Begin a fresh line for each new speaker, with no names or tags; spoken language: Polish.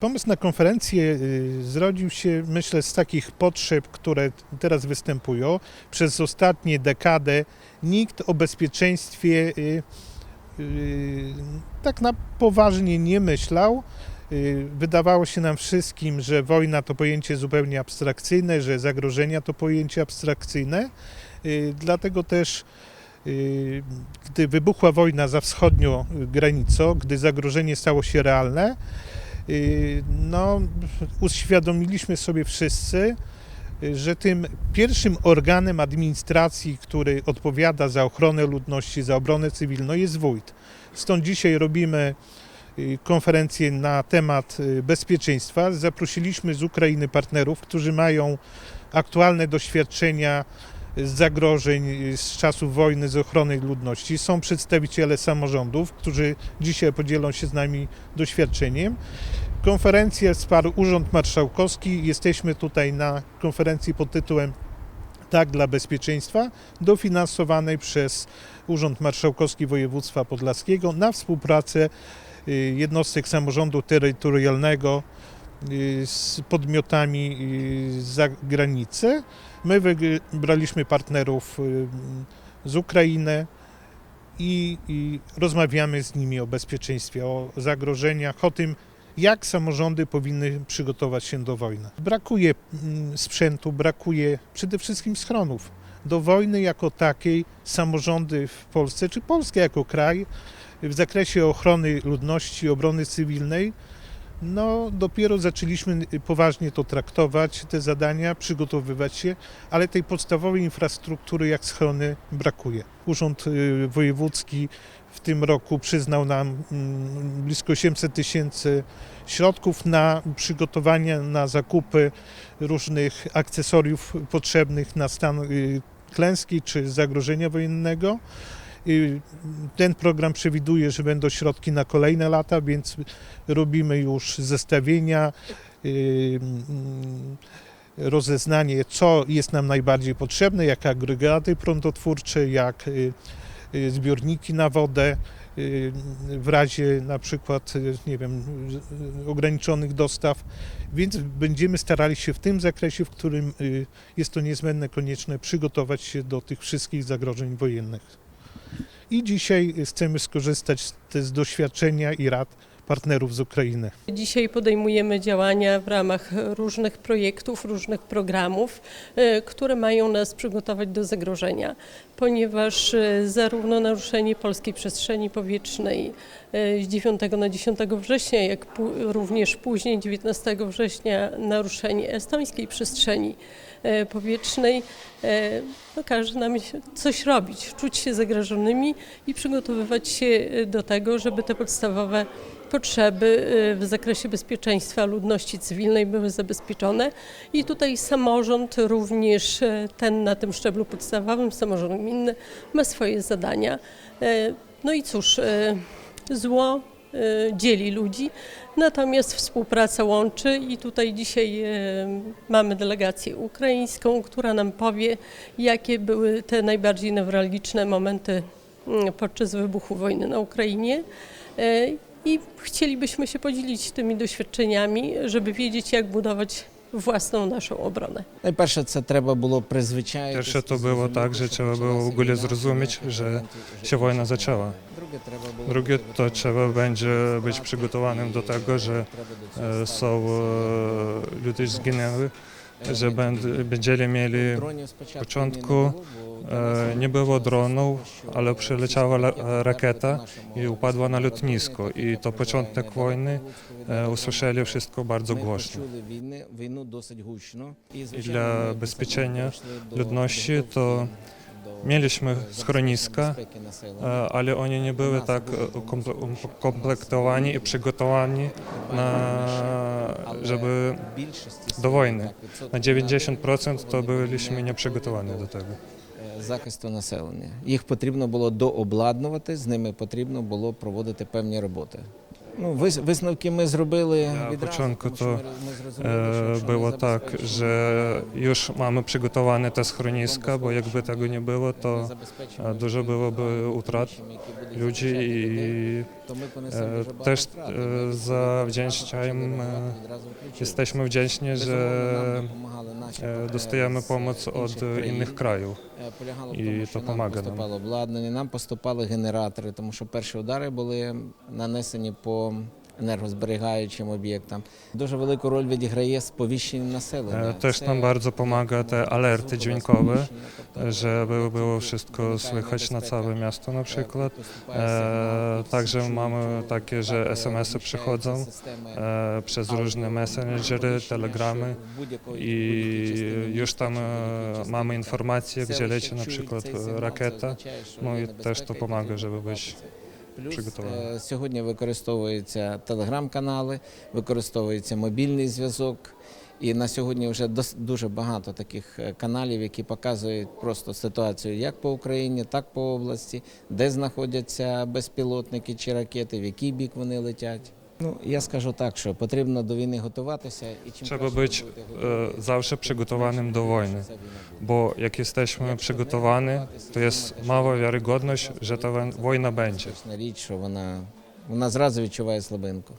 Pomysł na konferencję y, zrodził się, myślę, z takich potrzeb, które teraz występują. Przez ostatnie dekadę nikt o bezpieczeństwie y, y, tak na poważnie nie myślał. Wydawało się nam wszystkim, że wojna to pojęcie zupełnie abstrakcyjne, że zagrożenia to pojęcie abstrakcyjne. Dlatego też, gdy wybuchła wojna za wschodnią granicą, gdy zagrożenie stało się realne, no, uświadomiliśmy sobie wszyscy, y, że tym pierwszym organem administracji, który odpowiada za ochronę ludności, za obronę cywilną jest wójt. Stąd dzisiaj robimy y, konferencję na temat y, bezpieczeństwa. Zaprosiliśmy z Ukrainy partnerów, którzy mają aktualne doświadczenia z zagrożeń y, z czasów wojny, z ochrony ludności. Są przedstawiciele samorządów, którzy dzisiaj podzielą się z nami doświadczeniem. Konferencję wsparł Urząd Marszałkowski. Jesteśmy tutaj na konferencji pod tytułem Tak dla bezpieczeństwa, dofinansowanej przez Urząd Marszałkowski Województwa Podlaskiego na współpracę y, jednostek samorządu terytorialnego y, z podmiotami y, z zagranicy. My wybraliśmy partnerów z Ukrainy i, i rozmawiamy z nimi o bezpieczeństwie, o zagrożeniach, o tym, jak samorządy powinny przygotować się do wojny. Brakuje mm, sprzętu, brakuje przede wszystkim schronów. Do wojny jako takiej samorządy w Polsce, czy Polska jako kraj, w zakresie ochrony ludności, obrony cywilnej, no dopiero zaczęliśmy poważnie to traktować, te zadania, przygotowywać się, ale tej podstawowej infrastruktury jak schrony brakuje. Urząd y, Wojewódzki w tym roku przyznał nam mm, blisko 800 tysięcy środków na przygotowanie, na zakupy różnych akcesoriów potrzebnych na stan y, klęski czy zagrożenia wojennego. Ten program przewiduje, że będą środki na kolejne lata, więc robimy już zestawienia, rozeznanie, co jest nam najbardziej potrzebne, jak agregaty prądotwórcze, jak y, y, zbiorniki na wodę, y, w razie na przykład, nie wiem, ograniczonych dostaw, więc będziemy starali się w tym zakresie, w którym jest to niezbędne, konieczne, przygotować się do tych wszystkich zagrożeń wojennych. I dzisiaj chcemy skorzystać z, z doświadczenia i rad partnerów z Ukrainy.
Dzisiaj podejmujemy działania w ramach różnych projektów, różnych programów, e, które mają nas przygotować do zagrożenia, ponieważ e, zarówno naruszenie polskiej przestrzeni powietrznej e, z 9 na 10 września, jak również później 19 września naruszenie estońskiej przestrzeni powietrznej no, każe nam coś robić, czuć się zagrożonymi i przygotowywać się do tego, żeby te podstawowe potrzeby y, w zakresie bezpieczeństwa ludności cywilnej były zabezpieczone i tutaj samorząd również y, ten na tym szczeblu podstawowym, samorząd gminny ma swoje zadania. Y, No i cóż, zło dzieli ludzi, natomiast współpraca łączy i tutaj dzisiaj mamy delegację ukraińską, która nam powie, jakie były te najbardziej newralgiczne momenty mm, podczas wybuchu wojny na Ukrainie i chcielibyśmy się podzielić tymi doświadczeniami, żeby wiedzieć, jak budować własną naszą obronę.
Najpierw co trzeba było przyzwyczaić.
Pierwsze to było tak, że trzeba było w ogóle zrozumieć, że się wojna zaczęła.
Drugie
to trzeba będzie być przygotowanym do tego, że są e, ludzie zginęły że będziemy mieli
w
początku e, nie było dronów, ale przyleciała rakieta i upadła na lotnisko. I to początek wojny e, usłyszeli wszystko bardzo głośno.
I
dla bezpieczeństwa ludności to mieliśmy schroniska, e, ale oni nie były tak e, komplektowani i przygotowani, na, żeby do wojny. Na 90% to byliśmy nieprzygotowani do tego.
захисту населення. Їх потрібно було дообладнувати, з ними потрібно було проводити певні роботи. Ну, вис- висновки ми зробили
Для
відразу,
початку
тому що
то,
ми, ми зрозуміли, що
E, Było tak, że już mamy przygotowane te schroniska, bo jakby tego nie było,
не
to e, dużo byłoby
будуть
ludzi i
то ми понесемо
e,
дуже багато
też
втрат.
e,
почали
e, jesteśmy wdzięczni, że e, dostajemy pomoc
інших
od
країн.
innych krajów.
Полягало в
І
тому,
то
що нам. поступало обладнання, нам поступали генератори, тому що перші удари були нанесені по енергозберігаючим об'єктам. Дуже велику роль відіграє сповіщення населення.
E, Też nam bardzo pomaga te alerty dźwiękowe,
тобто
żeby było wszystko słychać na całe miasto na przykład. E, Także mamy takie, że SMS-y przychodzą e, przez różne messengery, telegramy i już tam e, mamy informacje, gdzie leci na przykład e, rakieta. No i też to pomaga, żeby być
Плюс е, сьогодні використовуються телеграм-канали, використовується мобільний зв'язок. І на сьогодні вже дуже багато таких е, каналів, які показують просто ситуацію як по Україні, так по області, де знаходяться безпілотники чи ракети, в який бік вони летять. Ну я скажу так, що потрібно до війни готуватися і чим
Trzeba
краще
być
завжди будете до
e, zawsze przygotowanym do wojny,
ця війна буде.
bo jak jesteśmy przygotowani, to jest mała wiarygodność, że ta wojna będzie.
Річ, що вона, вона зразу відчуває слабинку.